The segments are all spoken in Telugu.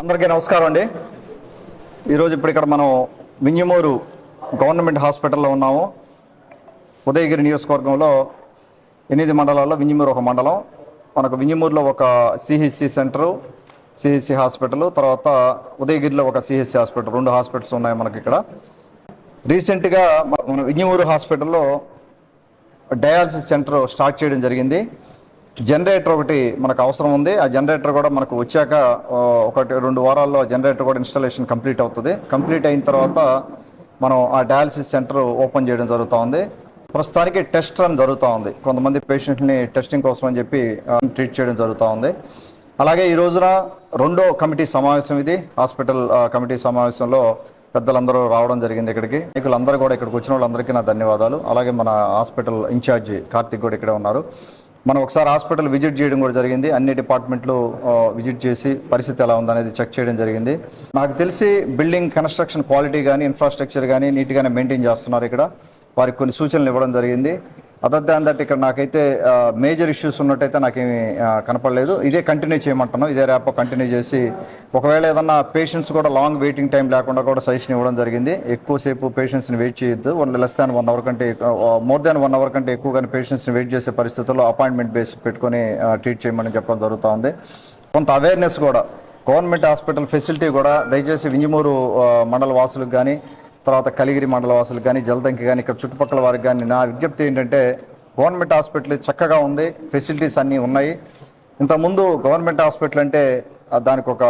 అందరికీ నమస్కారం అండి. ఈరోజు ఇప్పుడు ఇక్కడ మనం వింజమూరు గవర్నమెంట్ హాస్పిటల్లో ఉన్నాము. ఉదయగిరి నియోజకవర్గంలో ఎనిమిది మండలాల్లో వింజమూరు ఒక మండలం. మనకు వింజమూరులో ఒక సిహెచ్సి సెంటరు సిహెచ్సి హాస్పిటల్ తర్వాత ఉదయగిరిలో ఒక సిహెచ్సి హాస్పిటల్ రెండు హాస్పిటల్స్ ఉన్నాయి మనకి ఇక్కడ. రీసెంట్గా మన వింజమూరు హాస్పిటల్లో డయాలసిస్ సెంటర్ స్టార్ట్ చేయడం జరిగింది. జనరేటర్ ఒకటి మనకు అవసరం ఉంది. ఆ జనరేటర్ కూడా మనకు వచ్చాక ఒకటి రెండు వారాల్లో జనరేటర్ కూడా ఇన్స్టాలేషన్ కంప్లీట్ అవుతుంది. కంప్లీట్ అయిన తర్వాత మనం ఆ డయాలసిస్ సెంటర్ ఓపెన్ చేయడం జరుగుతూ ఉంది ప్రస్తుతానికి టెస్ట్ రన్ జరుగుతూ ఉంది కొంతమంది పేషెంట్ని టెస్టింగ్ కోసం అని చెప్పి ట్రీట్ చేయడం జరుగుతూ ఉంది అలాగే ఈ రోజున రెండో కమిటీ సమావేశం ఇది. హాస్పిటల్ కమిటీ సమావేశంలో పెద్దలందరూ రావడం జరిగింది ఇక్కడికి. అందరూ కూడా ఇక్కడికి వచ్చిన వాళ్ళందరికీ నా ధన్యవాదాలు. అలాగే మన హాస్పిటల్ ఇన్ఛార్జి కార్తిక్ కూడా ఇక్కడే ఉన్నారు. మనం ఒకసారి హాస్పిటల్ విజిట్ చేయడం కూడా జరిగింది. అన్ని డిపార్ట్మెంట్లు విజిట్ చేసి పరిస్థితి ఎలా ఉందనేది చెక్ చేయడం జరిగింది. నాకు తెలిసి బిల్డింగ్ కన్స్ట్రక్షన్ క్వాలిటీ కానీ ఇన్ఫ్రాస్ట్రక్చర్ కానీ నీట్గానే మెయింటైన్ చేస్తున్నారు ఇక్కడ. వారికి కొన్ని సూచనలు ఇవ్వడం జరిగింది. అదర్ దాన్ దట్ ఇక్కడ నాకైతే మేజర్ ఇష్యూస్ ఉన్నట్టయితే నాకేమి కనపడలేదు. ఇదే కంటిన్యూ చేయమంటున్నాం. ఇదే ర్యాప్ కంటిన్యూ చేసి ఒకవేళ ఏదన్నా పేషెంట్స్ కూడా లాంగ్ వెయిటింగ్ టైం లేకుండా కూడా సజెషన్ ఇవ్వడం జరిగింది. ఎక్కువసేపు పేషెంట్స్ని వెయిట్ చేయొద్దు. One less than one hour కంటే మోర్ దాన్ వన్ అవర్ కంటే ఎక్కువగానే పేషెంట్స్ని వెయిట్ చేసే పరిస్థితుల్లో అపాయింట్మెంట్ బేస్ పెట్టుకొని ట్రీట్ చేయమని చెప్పడం జరుగుతూ ఉంది. కొంత అవేర్నెస్ కూడా గవర్నమెంట్ హాస్పిటల్ ఫెసిలిటీ కూడా దయచేసి వింజమూరు మండల వాసులకు కానీ తర్వాత కలిగిరి మండల వాసులకు కానీ జలదంకి కానీ ఇక్కడ చుట్టుపక్కల వారికి కానీ నా విజ్ఞప్తి ఏంటంటే గవర్నమెంట్ హాస్పిటల్ చక్కగా ఉంది ఫెసిలిటీస్ అన్నీ ఉన్నాయి. ఇంతకుముందు గవర్నమెంట్ హాస్పిటల్ అంటే దానికి ఒక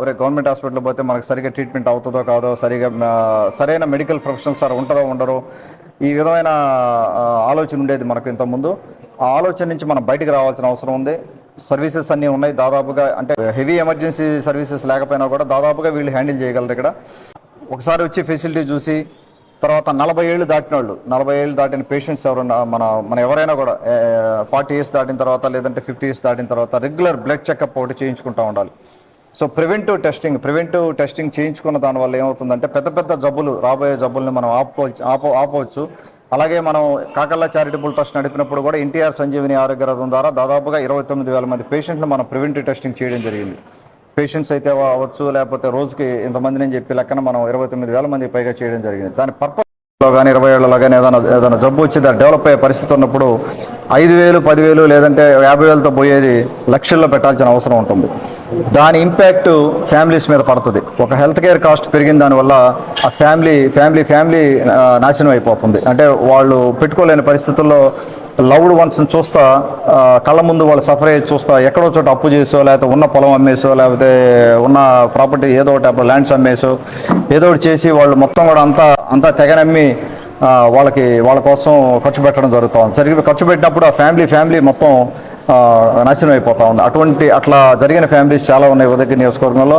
ఒరే గవర్నమెంట్ హాస్పిటల్ పోతే మనకు సరిగా ట్రీట్మెంట్ అవుతుందో కాదో సరిగా సరైన మెడికల్ ప్రొఫెషనల్స్ సార్ ఉంటారో ఉండరో ఈ విధమైన ఆలోచన ఉండేది మనకు ఇంతకుముందు. ఆ ఆలోచన నుంచి మనం బయటికి రావాల్సిన అవసరం ఉంది. సర్వీసెస్ అన్నీ ఉన్నాయి దాదాపుగా అంటే హెవీ ఎమర్జెన్సీ సర్వీసెస్ లేకపోయినా కూడా దాదాపుగా వీళ్ళు హ్యాండిల్ చేయగలరు ఇక్కడ. ఒకసారి వచ్చి ఫెసిలిటీ చూసి తర్వాత నలభై ఏళ్ళు దాటిన వాళ్ళు నలభై ఏళ్ళు దాటిన పేషెంట్స్ ఎవరన్నా మన మన ఎవరైనా కూడా ఫార్టీ ఇయర్స్ దాటిన తర్వాత లేదంటే ఫిఫ్టీ ఇయర్స్ దాటిన తర్వాత రెగ్యులర్ బ్లడ్ చెకప్ ఒకటి చేయించుకుంటూ ఉండాలి. So preventive testing preventive testing చేయించుకున్న దానివల్ల ఏమవుతుందంటే పెద్ద పెద్ద జబ్బులు రాబోయే జబ్బుల్ని మనం ఆపుకోవచ్చు ఆప ఆపవచ్చు. అలాగే మనం కాకల్లా చారిటబుల్ ట్రస్ట్ నడిపినప్పుడు కూడా ఎన్టీఆర్ సంజీవిని ఆరోగ్య రథం ద్వారా దాదాపుగా ఇరవై తొమ్మిది వేల మంది పేషెంట్లు మనం ప్రివెంటివ్ టెస్టింగ్ చేయడం జరిగింది. పేషెంట్స్ అయితే అవ్వచ్చు లేకపోతే రోజుకి ఇంతమందిని నేను చెప్పి లెక్కన మనం ఇరవై తొమ్మిది వేల మంది పైగా చేయడం జరిగింది. దాని పర్పస్లో కానీ ఇరవై ఏళ్ళలో కానీ ఏదైనా ఏదైనా జబ్బు వచ్చి దాన్ని డెవలప్ అయ్యే పరిస్థితి ఉన్నప్పుడు ఐదు వేలు పదివేలు లేదంటే యాభై వేలతో పోయేది లక్షల్లో పెట్టాల్సిన అవసరం ఉంటుంది. దాని ఇంపాక్ట్ ఫ్యామిలీస్ మీద పడుతుంది. ఒక హెల్త్ కేర్ కాస్ట్ పెరిగిన దానివల్ల ఆ ఫ్యామిలీ ఫ్యామిలీ ఫ్యామిలీ నాశనం అయిపోతుంది. అంటే వాళ్ళు పెట్టుకోలేని పరిస్థితుల్లో లవ్డ్ వన్స్ని చూస్తా కళ్ళ ముందు వాళ్ళు సఫర్ అయ్యి చూస్తా ఎక్కడో చోట అప్పు చేసో లేకపోతే ఉన్న పొలం అమ్మేసో లేకపోతే ఉన్న ప్రాపర్టీ ఏదో ఒకటి అప్పుడు ల్యాండ్స్ అమ్మేసో ఏదో ఒకటి చేసి వాళ్ళు మొత్తం కూడా అంతా అంతా తెగనమ్మి వాళ్ళకి వాళ్ళ కోసం ఖర్చు పెట్టడం జరుగుతుంది. సరిగ్గా జరిగి ఖర్చు పెట్టినప్పుడు ఆ ఫ్యామిలీ ఫ్యామిలీ మొత్తం నాశనం అయిపోతూ ఉంది. అటువంటి అట్లా జరిగిన ఫ్యామిలీస్ చాలా ఉన్నాయి ఉదయగిరి నియోజకవర్గంలో.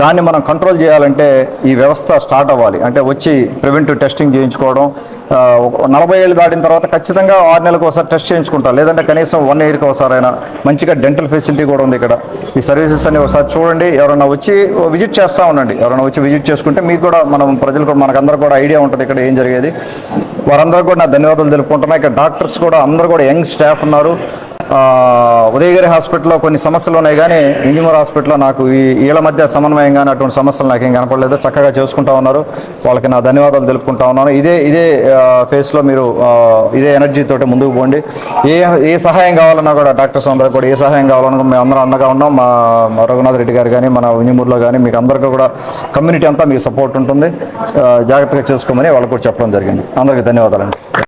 దాన్ని మనం కంట్రోల్ చేయాలంటే ఈ వ్యవస్థ స్టార్ట్ అవ్వాలి. అంటే వచ్చి ప్రివెంటివ్ టెస్టింగ్ చేయించుకోవడం ఒక నలభై ఏళ్ళు దాటిన తర్వాత ఖచ్చితంగా ఆరు నెలలకు ఒకసారి టెస్ట్ చేయించుకుంటారు లేదంటే కనీసం వన్ ఇయర్కి ఒకసారి అయినా. మంచిగా డెంటల్ ఫెసిలిటీ కూడా ఉంది ఇక్కడ. ఈ సర్వీసెస్ అన్ని ఒకసారి చూడండి. ఎవరైనా వచ్చి విజిట్ చేస్తూ ఉండండి. ఎవరైనా వచ్చి విజిట్ చేసుకుంటే మీకు కూడా మనం ప్రజలు కూడా మనకందరూ కూడా ఐడియా ఉంటుంది ఇక్కడ ఏం జరిగేది. వారందరూ కూడా నా ధన్యవాదాలు తెలుపుకుంటున్నా. ఇక్కడ డాక్టర్స్ కూడా అందరూ కూడా యంగ్ స్టాఫ్ ఉన్నారు. ఉదయగిరి హాస్పిటల్లో కొన్ని సమస్యలు ఉన్నాయి కానీ ఇంజిమూర్ హాస్పిటల్లో నాకు ఈ వీళ్ళ మధ్య సమన్వయంగా అటువంటి సమస్యలు నాకు ఏం కనపడలేదు. చక్కగా చేసుకుంటా ఉన్నారు. వాళ్ళకి నా ధన్యవాదాలు తెలుపుకుంటా ఉన్నాను. ఇదే ఇదే ఫేస్లో మీరు ఇదే ఎనర్జీ తోటి ముందుకు పోండి. ఏ ఏ సహాయం కావాలన్నా కూడా డాక్టర్ అందరూ కూడా ఏ సహాయం కావాలన్నా మేము అందరం అన్నగా ఉన్నాం. మా రఘునాథ్ రెడ్డి గారు కానీ మన ఇంజిమూర్లో కానీ మీకు అందరికీ కూడా కమ్యూనిటీ అంతా మీకు సపోర్ట్ ఉంటుంది. జాగ్రత్తగా చేసుకోమని వాళ్ళకు కూడా చెప్పడం జరిగింది. అందరికీ ధన్యవాదాలండి.